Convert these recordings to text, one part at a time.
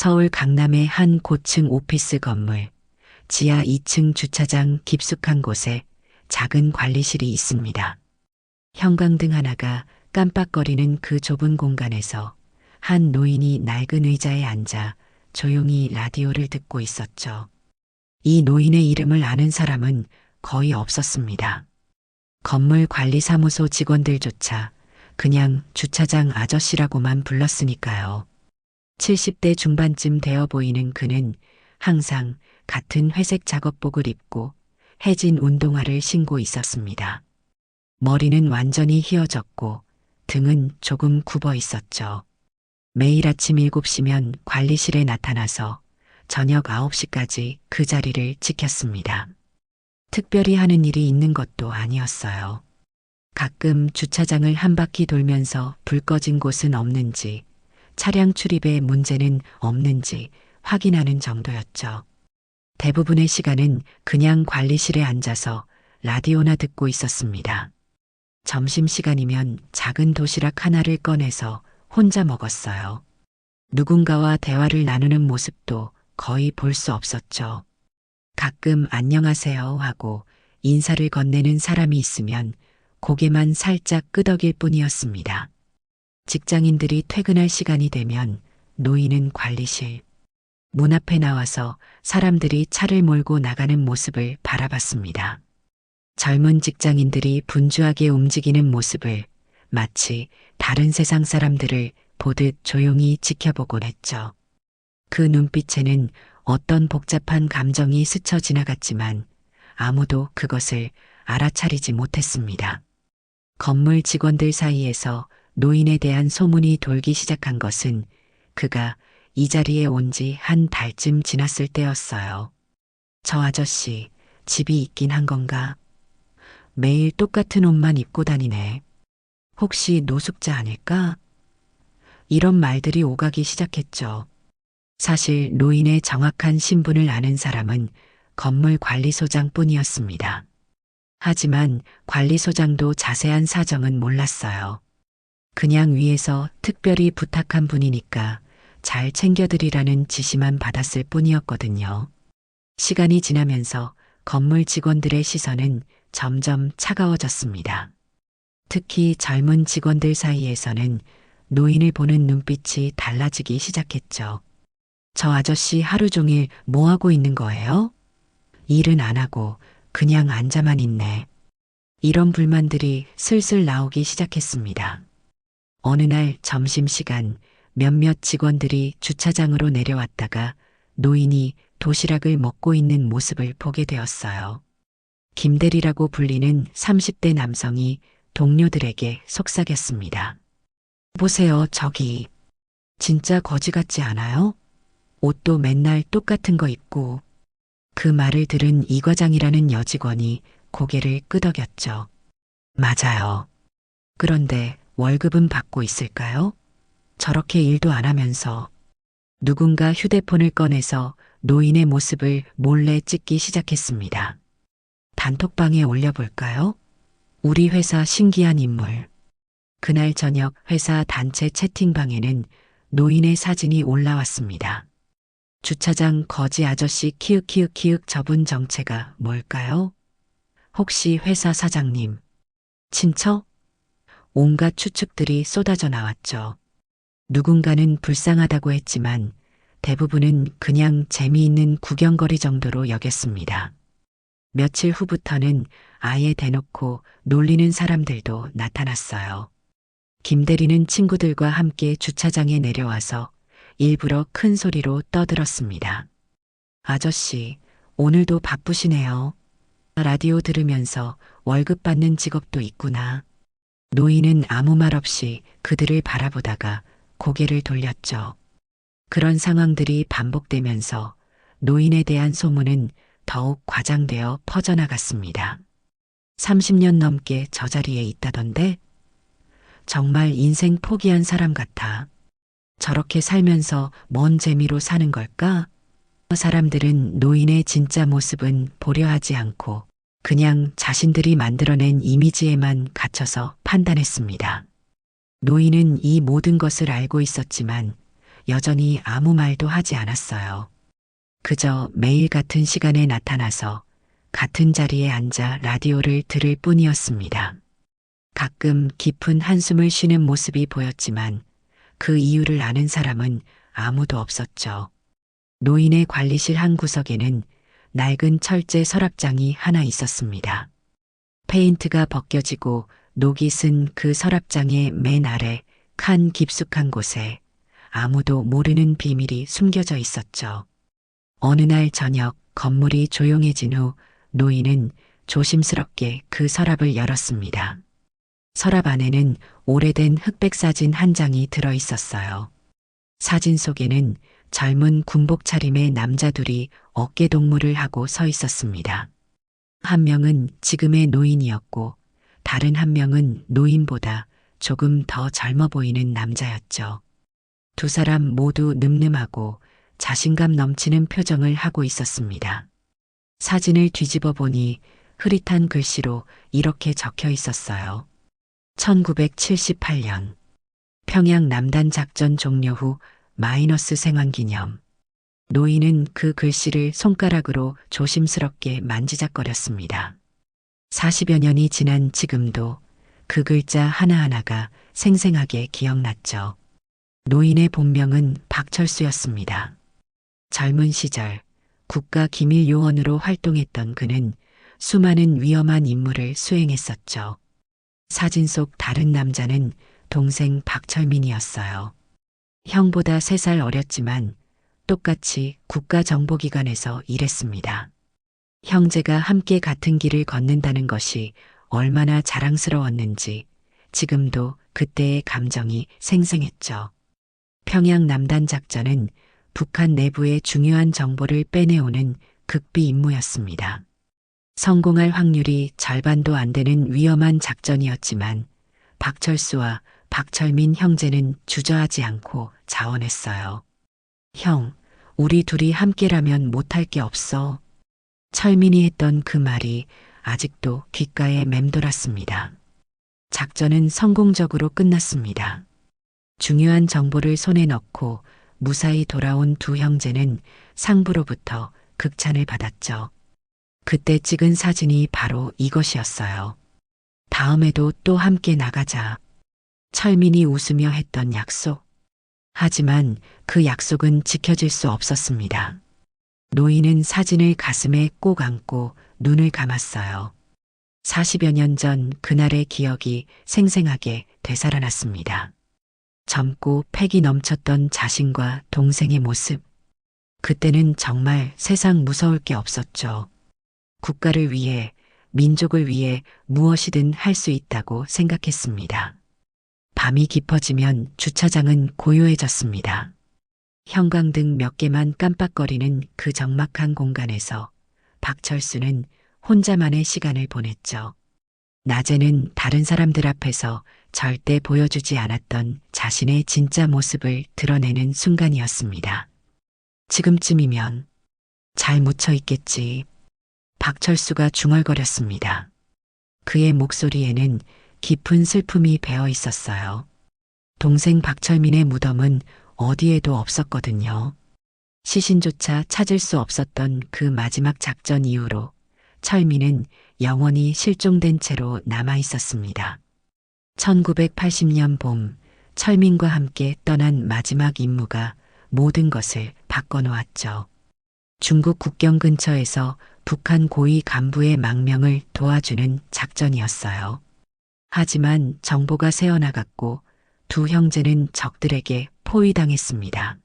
서울 강남의 한 고층 오피스 건물, 지하 2층 주차장 깊숙한 곳에 작은 관리실이 있습니다. 형광등 하나가 깜빡거리는 그 좁은 공간에서 한 노인이 낡은 의자에 앉아 조용히 라디오를 듣고 있었죠. 이 노인의 이름을 아는 사람은 거의 없었습니다. 건물 관리사무소 직원들조차 그냥 주차장 아저씨라고만 불렀으니까요. 70대 중반쯤 되어 보이는 그는 항상 같은 회색 작업복을 입고 해진 운동화를 신고 있었습니다. 머리는 완전히 휘어졌고 등은 조금 굽어 있었죠. 매일 아침 7시면 관리실에 나타나서 저녁 9시까지 그 자리를 지켰습니다. 특별히 하는 일이 있는 것도 아니었어요. 가끔 주차장을 한 바퀴 돌면서 불 꺼진 곳은 없는지, 차량 출입에 문제는 없는지 확인하는 정도였죠. 대부분의 시간은 그냥 관리실에 앉아서 라디오나 듣고 있었습니다. 점심시간이면 작은 도시락 하나를 꺼내서 혼자 먹었어요. 누군가와 대화를 나누는 모습도 거의 볼 수 없었죠. 가끔 안녕하세요 하고 인사를 건네는 사람이 있으면 고개만 살짝 끄덕일 뿐이었습니다. 직장인들이 퇴근할 시간이 되면 노인은 관리실, 문 앞에 나와서 사람들이 차를 몰고 나가는 모습을 바라봤습니다. 젊은 직장인들이 분주하게 움직이는 모습을 마치 다른 세상 사람들을 보듯 조용히 지켜보곤 했죠. 그 눈빛에는 어떤 복잡한 감정이 스쳐 지나갔지만 아무도 그것을 알아차리지 못했습니다. 건물 직원들 사이에서 노인에 대한 소문이 돌기 시작한 것은 그가 이 자리에 온 지 한 달쯤 지났을 때였어요. 저 아저씨, 집이 있긴 한 건가? 매일 똑같은 옷만 입고 다니네. 혹시 노숙자 아닐까? 이런 말들이 오가기 시작했죠. 사실 노인의 정확한 신분을 아는 사람은 건물 관리소장 뿐이었습니다. 하지만 관리소장도 자세한 사정은 몰랐어요. 그냥 위에서 특별히 부탁한 분이니까 잘 챙겨드리라는 지시만 받았을 뿐이었거든요. 시간이 지나면서 건물 직원들의 시선은 점점 차가워졌습니다. 특히 젊은 직원들 사이에서는 노인을 보는 눈빛이 달라지기 시작했죠. 저 아저씨 하루 종일 뭐 하고 있는 거예요? 일은 안 하고 그냥 앉아만 있네. 이런 불만들이 슬슬 나오기 시작했습니다. 어느 날 점심시간 몇몇 직원들이 주차장으로 내려왔다가 노인이 도시락을 먹고 있는 모습을 보게 되었어요. 김대리라고 불리는 30대 남성이 동료들에게 속삭였습니다. 보세요, 저기. 진짜 거지 같지 않아요? 옷도 맨날 똑같은 거 입고. 그 말을 들은 이 과장이라는 여직원이 고개를 끄덕였죠. 맞아요. 그런데 월급은 받고 있을까요? 저렇게 일도 안 하면서 누군가 휴대폰을 꺼내서 노인의 모습을 몰래 찍기 시작했습니다. 단톡방에 올려볼까요? 우리 회사 신기한 인물. 그날 저녁 회사 단체 채팅방에는 노인의 사진이 올라왔습니다. 주차장 거지 아저씨 키읔키읔키읔 저분 정체가 뭘까요? 혹시 회사 사장님, 친척? 온갖 추측들이 쏟아져 나왔죠. 누군가는 불쌍하다고 했지만 대부분은 그냥 재미있는 구경거리 정도로 여겼습니다. 며칠 후부터는 아예 대놓고 놀리는 사람들도 나타났어요. 김 대리는 친구들과 함께 주차장에 내려와서 일부러 큰 소리로 떠들었습니다. 아저씨, 오늘도 바쁘시네요. 라디오 들으면서 월급 받는 직업도 있구나. 노인은 아무 말 없이 그들을 바라보다가 고개를 돌렸죠. 그런 상황들이 반복되면서 노인에 대한 소문은 더욱 과장되어 퍼져나갔습니다. 30년 넘게 저 자리에 있다던데? 정말 인생 포기한 사람 같아. 저렇게 살면서 뭔 재미로 사는 걸까? 사람들은 노인의 진짜 모습은 보려 하지 않고 그냥 자신들이 만들어낸 이미지에만 갇혀서 판단했습니다. 노인은 이 모든 것을 알고 있었지만 여전히 아무 말도 하지 않았어요. 그저 매일 같은 시간에 나타나서 같은 자리에 앉아 라디오를 들을 뿐이었습니다. 가끔 깊은 한숨을 쉬는 모습이 보였지만 그 이유를 아는 사람은 아무도 없었죠. 노인의 관리실 한 구석에는 낡은 철제 서랍장이 하나 있었습니다. 페인트가 벗겨지고 녹이 쓴 그 서랍장의 맨 아래 칸 깊숙한 곳에 아무도 모르는 비밀이 숨겨져 있었죠. 어느 날 저녁 건물이 조용해진 후 노인은 조심스럽게 그 서랍을 열었습니다. 서랍 안에는 오래된 흑백 사진 한 장이 들어 있었어요. 사진 속에는 젊은 군복 차림의 남자 둘이 어깨 동무를 하고 서 있었습니다. 한 명은 지금의 노인이었고 다른 한 명은 노인보다 조금 더 젊어 보이는 남자였죠. 두 사람 모두 늠름하고 자신감 넘치는 표정을 하고 있었습니다. 사진을 뒤집어 보니 흐릿한 글씨로 이렇게 적혀 있었어요. 1978년 평양 남단 작전 종료 후 마이너스 생환 기념. 노인은 그 글씨를 손가락으로 조심스럽게 만지작거렸습니다. 40여 년이 지난 지금도 그 글자 하나하나가 생생하게 기억났죠. 노인의 본명은 박철수였습니다. 젊은 시절 국가 기밀 요원으로 활동했던 그는 수많은 위험한 임무를 수행했었죠. 사진 속 다른 남자는 동생 박철민이었어요. 형보다 3살 어렸지만 똑같이 국가정보기관에서 일했습니다. 형제가 함께 같은 길을 걷는다는 것이 얼마나 자랑스러웠는지 지금도 그때의 감정이 생생했죠. 평양 남단 작전은 북한 내부의 중요한 정보를 빼내오는 극비 임무였습니다. 성공할 확률이 절반도 안 되는 위험한 작전이었지만 박철수와 박철민 형제는 주저하지 않고 자원했어요. 형, 우리 둘이 함께라면 못할 게 없어. 철민이 했던 그 말이 아직도 귓가에 맴돌았습니다. 작전은 성공적으로 끝났습니다. 중요한 정보를 손에 넣고 무사히 돌아온 두 형제는 상부로부터 극찬을 받았죠. 그때 찍은 사진이 바로 이것이었어요. 다음에도 또 함께 나가자. 철민이 웃으며 했던 약속. 하지만 그 약속은 지켜질 수 없었습니다. 노인은 사진을 가슴에 꼭 안고 눈을 감았어요. 40여 년 전 그날의 기억이 생생하게 되살아났습니다. 젊고 패기 넘쳤던 자신과 동생의 모습. 그때는 정말 세상 무서울 게 없었죠. 국가를 위해, 민족을 위해 무엇이든 할 수 있다고 생각했습니다. 밤이 깊어지면 주차장은 고요해졌습니다. 형광등 몇 개만 깜빡거리는 그 적막한 공간에서 박철수는 혼자만의 시간을 보냈죠. 낮에는 다른 사람들 앞에서 절대 보여주지 않았던 자신의 진짜 모습을 드러내는 순간이었습니다. 지금쯤이면 잘 묻혀 있겠지. 박철수가 중얼거렸습니다. 그의 목소리에는 깊은 슬픔이 배어 있었어요. 동생 박철민의 무덤은 어디에도 없었거든요. 시신조차 찾을 수 없었던 그 마지막 작전 이후로 철민은 영원히 실종된 채로 남아 있었습니다. 1980년 봄 철민과 함께 떠난 마지막 임무가 모든 것을 바꿔놓았죠. 중국 국경 근처에서 북한 고위 간부의 망명을 도와주는 작전이었어요. 하지만 정보가 새어나갔고 두 형제는 적들에게 포위당했습니다.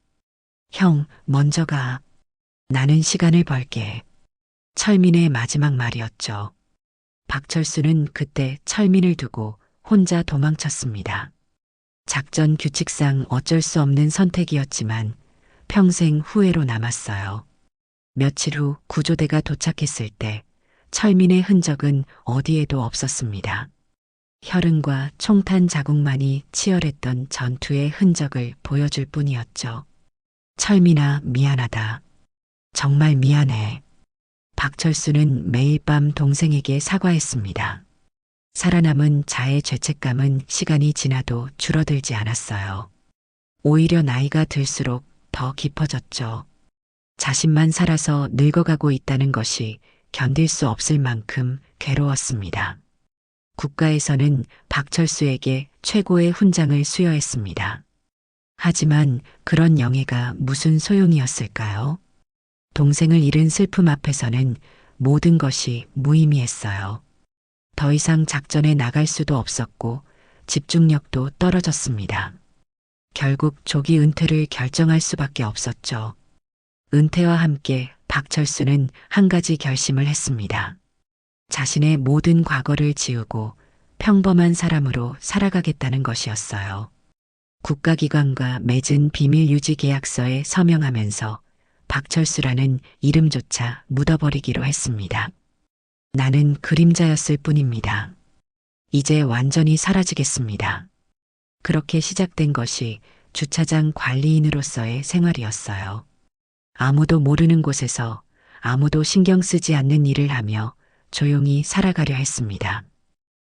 형, 먼저 가. 나는 시간을 벌게. 철민의 마지막 말이었죠. 박철수는 그때 철민을 두고 혼자 도망쳤습니다. 작전 규칙상 어쩔 수 없는 선택이었지만 평생 후회로 남았어요. 며칠 후 구조대가 도착했을 때 철민의 흔적은 어디에도 없었습니다. 혈흔과 총탄 자국만이 치열했던 전투의 흔적을 보여줄 뿐이었죠. 철민아, 미안하다. 정말 미안해. 박철수는 매일 밤 동생에게 사과했습니다. 살아남은 자의 죄책감은 시간이 지나도 줄어들지 않았어요. 오히려 나이가 들수록 더 깊어졌죠. 자신만 살아서 늙어가고 있다는 것이 견딜 수 없을 만큼 괴로웠습니다. 국가에서는 박철수에게 최고의 훈장을 수여했습니다. 하지만 그런 영예가 무슨 소용이었을까요? 동생을 잃은 슬픔 앞에서는 모든 것이 무의미했어요. 더 이상 작전에 나갈 수도 없었고 집중력도 떨어졌습니다. 결국 조기 은퇴를 결정할 수밖에 없었죠. 은퇴와 함께 박철수는 한 가지 결심을 했습니다. 자신의 모든 과거를 지우고 평범한 사람으로 살아가겠다는 것이었어요. 국가기관과 맺은 비밀 유지 계약서에 서명하면서 박철수라는 이름조차 묻어버리기로 했습니다. 나는 그림자였을 뿐입니다. 이제 완전히 사라지겠습니다. 그렇게 시작된 것이 주차장 관리인으로서의 생활이었어요. 아무도 모르는 곳에서 아무도 신경 쓰지 않는 일을 하며 조용히 살아가려 했습니다.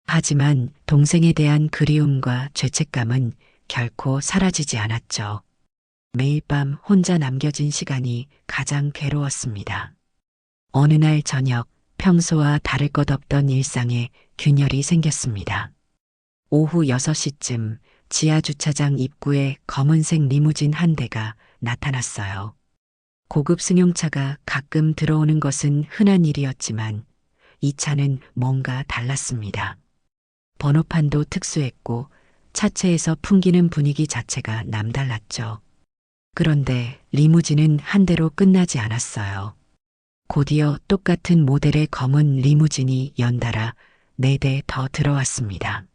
하지만 동생에 대한 그리움과 죄책감은 결코 사라지지 않았죠. 매일 밤 혼자 남겨진 시간이 가장 괴로웠습니다. 어느 날 저녁 평소와 다를 것 없던 일상에 균열이 생겼습니다. 오후 6시쯤 지하 주차장 입구에 검은색 리무진 한 대가 나타났어요. 고급 승용차가 가끔 들어오는 것은 흔한 일이었지만 이 차는 뭔가 달랐습니다. 번호판도 특수했고 차체에서 풍기는 분위기 자체가 남달랐죠. 그런데 리무진은 한 대로 끝나지 않았어요. 곧이어 똑같은 모델의 검은 리무진이 연달아 네대더 들어왔습니다.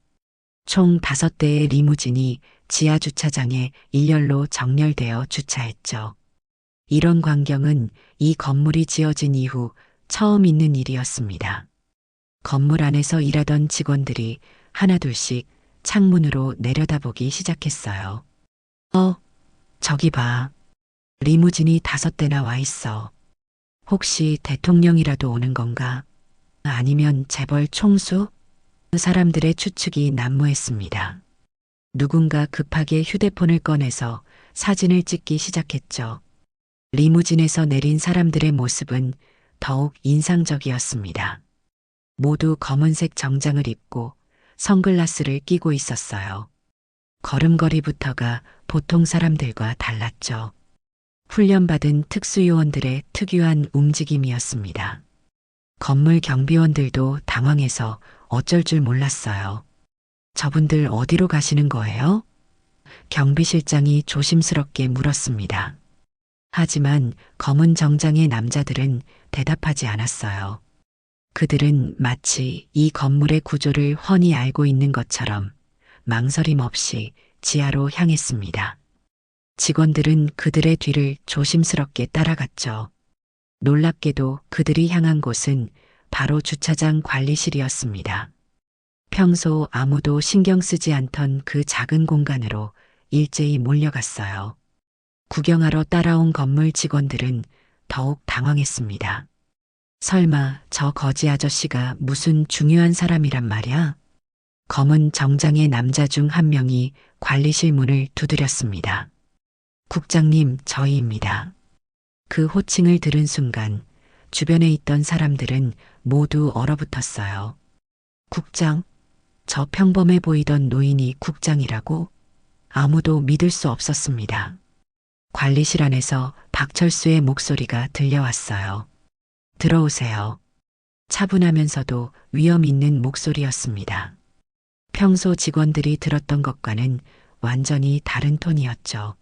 총 다섯 대의 리무진이 지하 주차장에 일렬로 정렬되어 주차했죠. 이런 광경은 이 건물이 지어진 이후 처음 있는 일이었습니다. 건물 안에서 일하던 직원들이 하나둘씩 창문으로 내려다보기 시작했어요. 어, 저기 봐. 리무진이 다섯 대나 와 있어. 혹시 대통령이라도 오는 건가? 아니면 재벌 총수? 사람들의 추측이 난무했습니다. 누군가 급하게 휴대폰을 꺼내서 사진을 찍기 시작했죠. 리무진에서 내린 사람들의 모습은 더욱 인상적이었습니다. 모두 검은색 정장을 입고 선글라스를 끼고 있었어요. 걸음걸이부터가 보통 사람들과 달랐죠. 훈련받은 특수요원들의 특유한 움직임이었습니다. 건물 경비원들도 당황해서 어쩔 줄 몰랐어요. 저분들 어디로 가시는 거예요? 경비실장이 조심스럽게 물었습니다. 하지만 검은 정장의 남자들은 대답하지 않았어요. 그들은 마치 이 건물의 구조를 훤히 알고 있는 것처럼 망설임 없이 지하로 향했습니다. 직원들은 그들의 뒤를 조심스럽게 따라갔죠. 놀랍게도 그들이 향한 곳은 바로 주차장 관리실이었습니다. 평소 아무도 신경 쓰지 않던 그 작은 공간으로 일제히 몰려갔어요. 구경하러 따라온 건물 직원들은 더욱 당황했습니다. 설마 저 거지 아저씨가 무슨 중요한 사람이란 말이야? 검은 정장의 남자 중 한 명이 관리실 문을 두드렸습니다. 국장님, 저희입니다. 그 호칭을 들은 순간 주변에 있던 사람들은 모두 얼어붙었어요. 국장, 저 평범해 보이던 노인이 국장이라고? 아무도 믿을 수 없었습니다. 관리실 안에서 박철수의 목소리가 들려왔어요. 들어오세요. 차분하면서도 위험 있는 목소리였습니다. 평소 직원들이 들었던 것과는 완전히 다른 톤이었죠.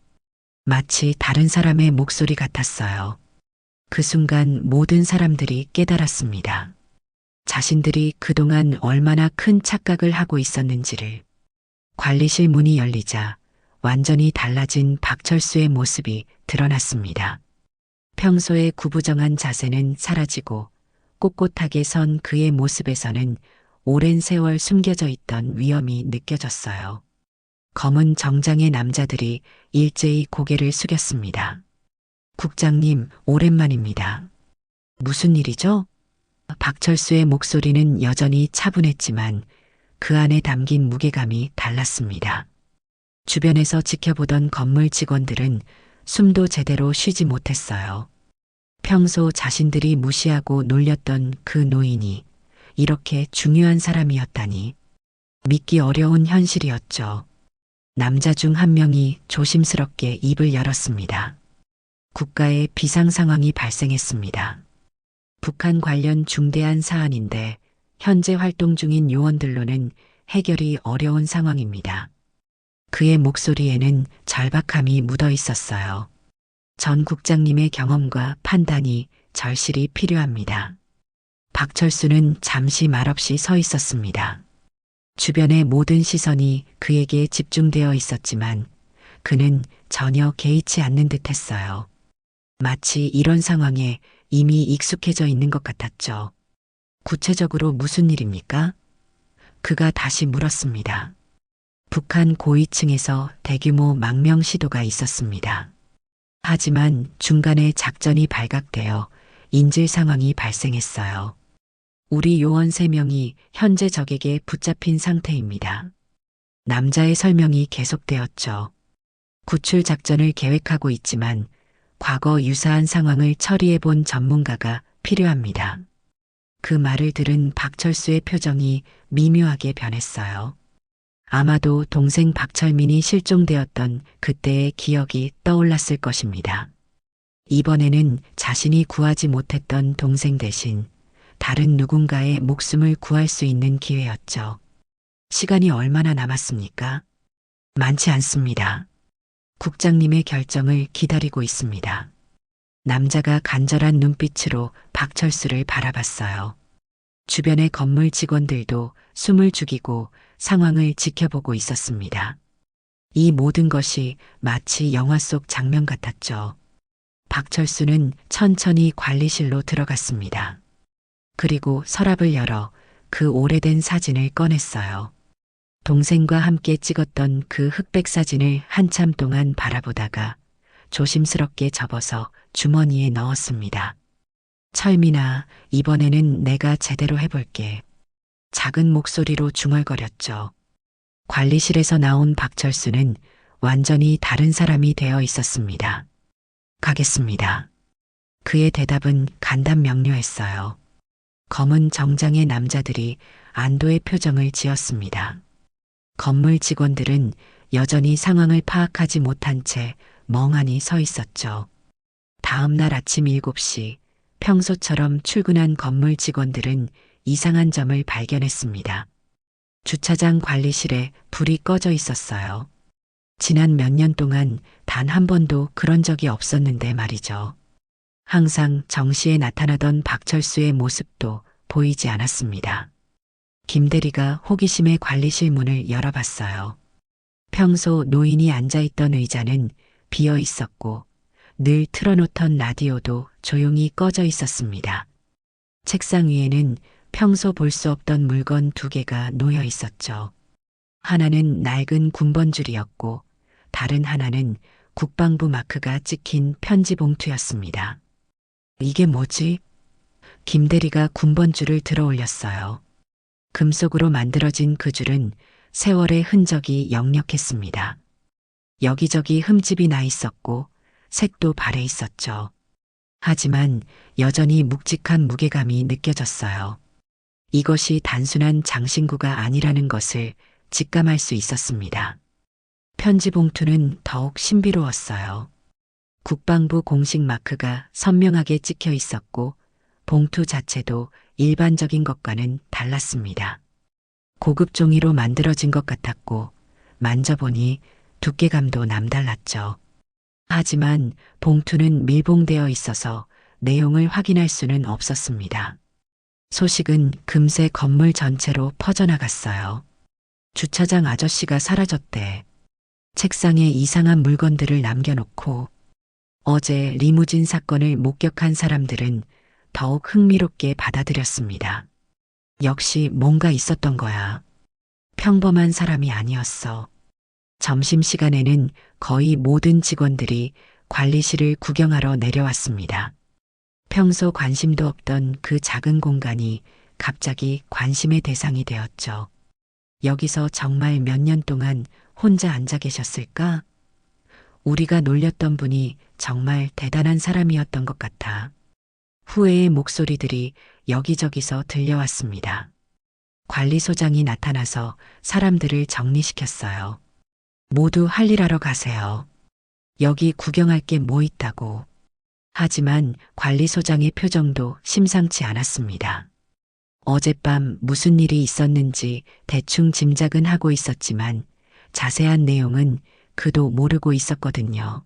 마치 다른 사람의 목소리 같았어요. 그 순간 모든 사람들이 깨달았습니다. 자신들이 그동안 얼마나 큰 착각을 하고 있었는지를. 관리실 문이 열리자 완전히 달라진 박철수의 모습이 드러났습니다. 평소의 구부정한 자세는 사라지고 꼿꼿하게 선 그의 모습에서는 오랜 세월 숨겨져 있던 위험이 느껴졌어요. 검은 정장의 남자들이 일제히 고개를 숙였습니다. 국장님, 오랜만입니다. 무슨 일이죠? 박철수의 목소리는 여전히 차분했지만 그 안에 담긴 무게감이 달랐습니다. 주변에서 지켜보던 건물 직원들은 숨도 제대로 쉬지 못했어요. 평소 자신들이 무시하고 놀렸던 그 노인이 이렇게 중요한 사람이었다니 믿기 어려운 현실이었죠. 남자 중 한 명이 조심스럽게 입을 열었습니다. 국가에 비상 상황이 발생했습니다. 북한 관련 중대한 사안인데 현재 활동 중인 요원들로는 해결이 어려운 상황입니다. 그의 목소리에는 절박함이 묻어 있었어요. 전 국장님의 경험과 판단이 절실히 필요합니다. 박철수는 잠시 말없이 서 있었습니다. 주변의 모든 시선이 그에게 집중되어 있었지만 그는 전혀 개의치 않는 듯 했어요. 마치 이런 상황에 이미 익숙해져 있는 것 같았죠. 구체적으로 무슨 일입니까? 그가 다시 물었습니다. 북한 고위층에서 대규모 망명 시도가 있었습니다. 하지만 중간에 작전이 발각되어 인질 상황이 발생했어요. 우리 요원 3명이 현재 적에게 붙잡힌 상태입니다. 남자의 설명이 계속되었죠. 구출 작전을 계획하고 있지만 과거 유사한 상황을 처리해 본 전문가가 필요합니다. 그 말을 들은 박철수의 표정이 미묘하게 변했어요. 아마도 동생 박철민이 실종되었던 그때의 기억이 떠올랐을 것입니다. 이번에는 자신이 구하지 못했던 동생 대신 다른 누군가의 목숨을 구할 수 있는 기회였죠. 시간이 얼마나 남았습니까? 많지 않습니다. 국장님의 결정을 기다리고 있습니다. 남자가 간절한 눈빛으로 박철수를 바라봤어요. 주변의 건물 직원들도 숨을 죽이고 상황을 지켜보고 있었습니다. 이 모든 것이 마치 영화 속 장면 같았죠. 박철수는 천천히 관리실로 들어갔습니다. 그리고 서랍을 열어 그 오래된 사진을 꺼냈어요. 동생과 함께 찍었던 그 흑백 사진을 한참 동안 바라보다가 조심스럽게 접어서 주머니에 넣었습니다. 철민아, 이번에는 내가 제대로 해볼게. 작은 목소리로 중얼거렸죠. 관리실에서 나온 박철수는 완전히 다른 사람이 되어 있었습니다. 가겠습니다. 그의 대답은 간단 명료했어요. 검은 정장의 남자들이 안도의 표정을 지었습니다. 건물 직원들은 여전히 상황을 파악하지 못한 채 멍하니 서 있었죠. 다음 날 아침 7시 평소처럼 출근한 건물 직원들은 이상한 점을 발견했습니다. 주차장 관리실에 불이 꺼져 있었어요. 지난 몇 년 동안 단 한 번도 그런 적이 없었는데 말이죠. 항상 정시에 나타나던 박철수의 모습도 보이지 않았습니다. 김 대리가 호기심에 관리실 문을 열어봤어요. 평소 노인이 앉아있던 의자는 비어 있었고 늘 틀어놓던 라디오도 조용히 꺼져 있었습니다. 책상 위에는 평소 볼 수 없던 물건 두 개가 놓여 있었죠. 하나는 낡은 군번줄이었고 다른 하나는 국방부 마크가 찍힌 편지 봉투였습니다. 이게 뭐지? 김대리가 군번줄을 들어 올렸어요. 금속으로 만들어진 그 줄은 세월의 흔적이 역력했습니다. 여기저기 흠집이 나 있었고 색도 발해 있었죠. 하지만 여전히 묵직한 무게감이 느껴졌어요. 이것이 단순한 장신구가 아니라는 것을 직감할 수 있었습니다. 편지 봉투는 더욱 신비로웠어요. 국방부 공식 마크가 선명하게 찍혀 있었고 봉투 자체도 일반적인 것과는 달랐습니다. 고급 종이로 만들어진 것 같았고 만져보니 두께감도 남달랐죠. 하지만 봉투는 밀봉되어 있어서 내용을 확인할 수는 없었습니다. 소식은 금세 건물 전체로 퍼져나갔어요. 주차장 아저씨가 사라졌대. 책상에 이상한 물건들을 남겨놓고 어제 리무진 사건을 목격한 사람들은 더욱 흥미롭게 받아들였습니다. 역시 뭔가 있었던 거야. 평범한 사람이 아니었어. 점심시간에는 거의 모든 직원들이 관리실을 구경하러 내려왔습니다. 평소 관심도 없던 그 작은 공간이 갑자기 관심의 대상이 되었죠. 여기서 정말 몇 년 동안 혼자 앉아 계셨을까? 우리가 놀렸던 분이 정말 대단한 사람이었던 것 같아. 후회의 목소리들이 여기저기서 들려왔습니다. 관리소장이 나타나서 사람들을 정리시켰어요. 모두 할 일 하러 가세요. 여기 구경할 게 뭐 있다고. 하지만 관리소장의 표정도 심상치 않았습니다. 어젯밤 무슨 일이 있었는지 대충 짐작은 하고 있었지만 자세한 내용은 그도 모르고 있었거든요.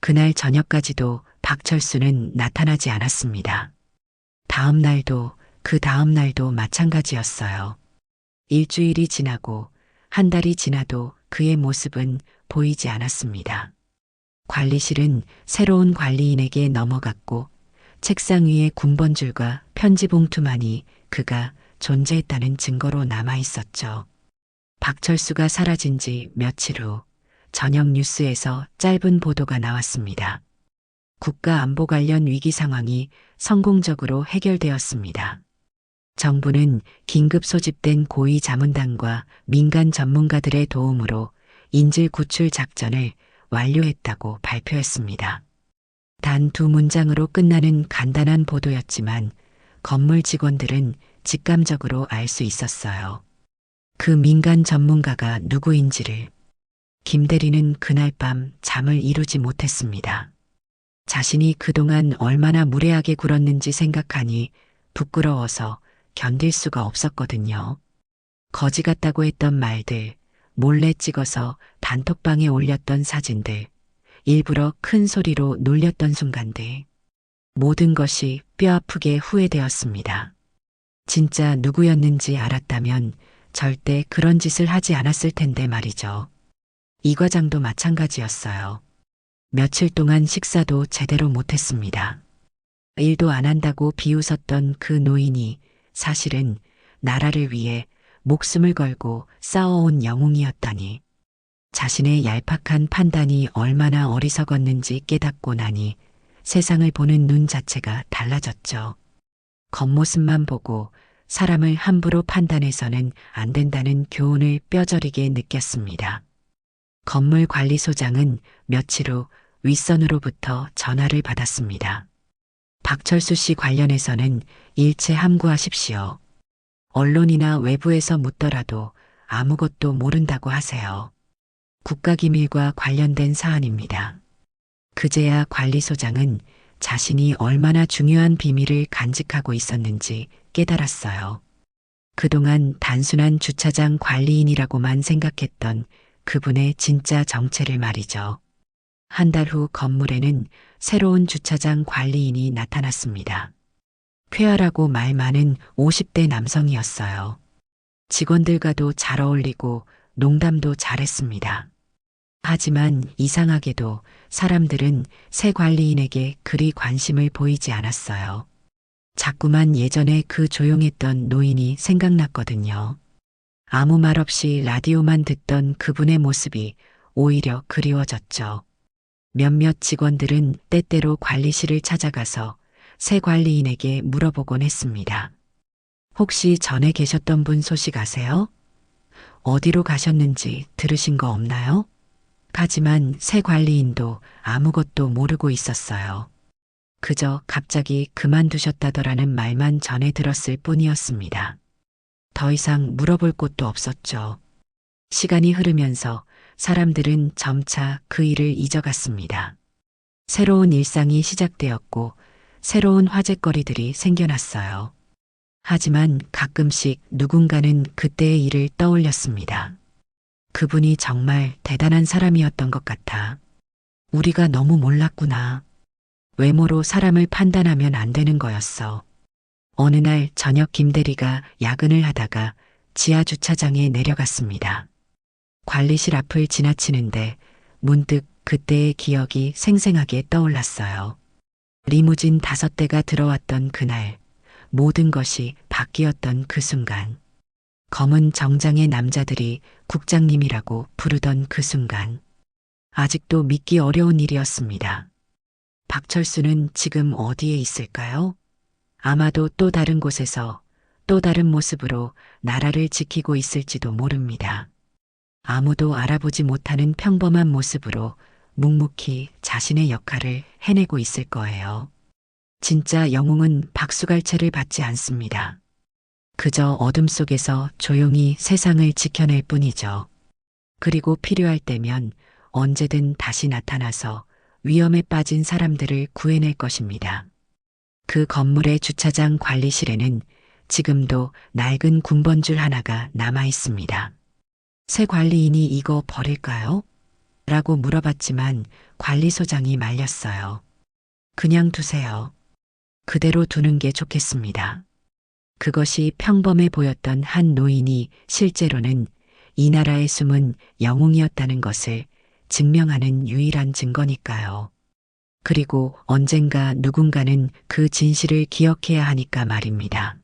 그날 저녁까지도 박철수는 나타나지 않았습니다. 다음 날도 그 다음 날도 마찬가지였어요. 일주일이 지나고 한 달이 지나도 그의 모습은 보이지 않았습니다. 관리실은 새로운 관리인에게 넘어갔고 책상 위에 군번줄과 편지 봉투만이 그가 존재했다는 증거로 남아 있었죠. 박철수가 사라진 지 며칠 후 저녁 뉴스에서 짧은 보도가 나왔습니다. 국가 안보 관련 위기 상황이 성공적으로 해결되었습니다. 정부는 긴급 소집된 고위 자문단과 민간 전문가들의 도움으로 인질 구출 작전을 완료했다고 발표했습니다. 단 두 문장으로 끝나는 간단한 보도였지만 건물 직원들은 직감적으로 알 수 있었어요. 그 민간 전문가가 누구인지를 김 대리는 그날 밤 잠을 이루지 못했습니다. 자신이 그동안 얼마나 무례하게 굴었는지 생각하니 부끄러워서 견딜 수가 없었거든요. 거지 같다고 했던 말들, 몰래 찍어서 단톡방에 올렸던 사진들, 일부러 큰 소리로 놀렸던 순간들. 모든 것이 뼈아프게 후회되었습니다. 진짜 누구였는지 알았다면 절대 그런 짓을 하지 않았을 텐데 말이죠. 이 과장도 마찬가지였어요. 며칠 동안 식사도 제대로 못했습니다. 일도 안 한다고 비웃었던 그 노인이 사실은 나라를 위해 목숨을 걸고 싸워온 영웅이었다니. 자신의 얄팍한 판단이 얼마나 어리석었는지 깨닫고 나니 세상을 보는 눈 자체가 달라졌죠. 겉모습만 보고 사람을 함부로 판단해서는 안 된다는 교훈을 뼈저리게 느꼈습니다. 건물 관리소장은 며칠 후 윗선으로부터 전화를 받았습니다. 박철수 씨 관련해서는 일체 함구하십시오. 언론이나 외부에서 묻더라도 아무것도 모른다고 하세요. 국가기밀과 관련된 사안입니다. 그제야 관리소장은 자신이 얼마나 중요한 비밀을 간직하고 있었는지 깨달았어요. 그동안 단순한 주차장 관리인이라고만 생각했던 그분의 진짜 정체를 말이죠. 한 달 후 건물에는 새로운 주차장 관리인이 나타났습니다. 쾌활하고 말 많은 50대 남성이었어요. 직원들과도 잘 어울리고 농담도 잘했습니다. 하지만 이상하게도 사람들은 새 관리인에게 그리 관심을 보이지 않았어요. 자꾸만 예전에 그 조용했던 노인이 생각났거든요. 아무 말 없이 라디오만 듣던 그분의 모습이 오히려 그리워졌죠. 몇몇 직원들은 때때로 관리실을 찾아가서 새 관리인에게 물어보곤 했습니다. 혹시 전에 계셨던 분 소식 아세요? 어디로 가셨는지 들으신 거 없나요? 하지만 새 관리인도 아무것도 모르고 있었어요. 그저 갑자기 그만두셨다더라는 말만 전해 들었을 뿐이었습니다. 더 이상 물어볼 곳도 없었죠. 시간이 흐르면서 사람들은 점차 그 일을 잊어갔습니다. 새로운 일상이 시작되었고 새로운 화제거리들이 생겨났어요. 하지만 가끔씩 누군가는 그때의 일을 떠올렸습니다. 그분이 정말 대단한 사람이었던 것 같아. 우리가 너무 몰랐구나. 외모로 사람을 판단하면 안 되는 거였어. 어느 날 저녁 김대리가 야근을 하다가 지하 주차장에 내려갔습니다. 관리실 앞을 지나치는데 문득 그때의 기억이 생생하게 떠올랐어요. 리무진 다섯 대가 들어왔던 그날, 모든 것이 바뀌었던 그 순간. 검은 정장의 남자들이 국장님이라고 부르던 그 순간. 아직도 믿기 어려운 일이었습니다. 박철수는 지금 어디에 있을까요? 아마도 또 다른 곳에서 또 다른 모습으로 나라를 지키고 있을지도 모릅니다. 아무도 알아보지 못하는 평범한 모습으로 묵묵히 자신의 역할을 해내고 있을 거예요. 진짜 영웅은 박수갈채를 받지 않습니다. 그저 어둠 속에서 조용히 세상을 지켜낼 뿐이죠. 그리고 필요할 때면 언제든 다시 나타나서 위험에 빠진 사람들을 구해낼 것입니다. 그 건물의 주차장 관리실에는 지금도 낡은 군번줄 하나가 남아 있습니다. 새 관리인이 이거 버릴까요? 라고 물어봤지만 관리소장이 말렸어요. 그냥 두세요. 그대로 두는 게 좋겠습니다. 그것이 평범해 보였던 한 노인이 실제로는 이 나라의 숨은 영웅이었다는 것을 증명하는 유일한 증거니까요. 그리고 언젠가 누군가는 그 진실을 기억해야 하니까 말입니다.